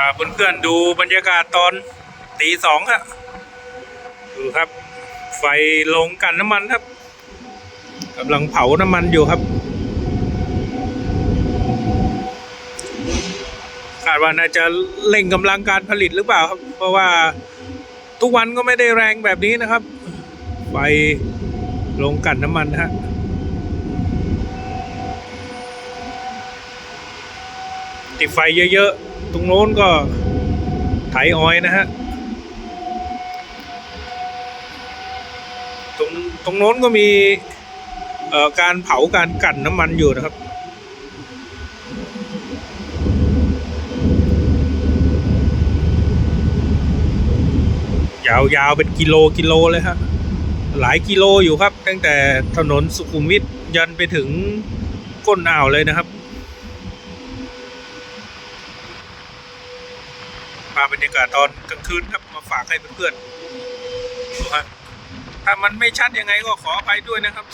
พาเพื่อนๆดูบรรยากาศตอนตีสองครับดูครับ ไฟลงกันน้ำมันครับกำลังเผาน้ำมันอยู่ครับคาดว่าน่าจะเร่งกำลังการผลิตหรือเปล่าครับ เพราะว่าทุกวันก็ไม่ได้แรงแบบนี้นะครับ ไฟลงกันน้ำมันฮะ ติดไฟเยอะๆ ตรงโน้นก็ไถออยนะฮะ ตรงตรงโน้นก็มีเอ่อการเผาการกั่นน้ำมันอยู่นะครับยาวๆเป็นกิโลกิโลเลยฮะ หลายกิโลอยู่ครับ ตั้งแต่ถนนสุขุมวิทยันไปถึงก้นอ่าวเลยนะครับ พาบรรยากาศตอนกลางคืนครับมาฝากให้เพื่อนๆดูฮะถ้ามันไม่ชัดยังไงก็ขออภัยด้วยนะครับ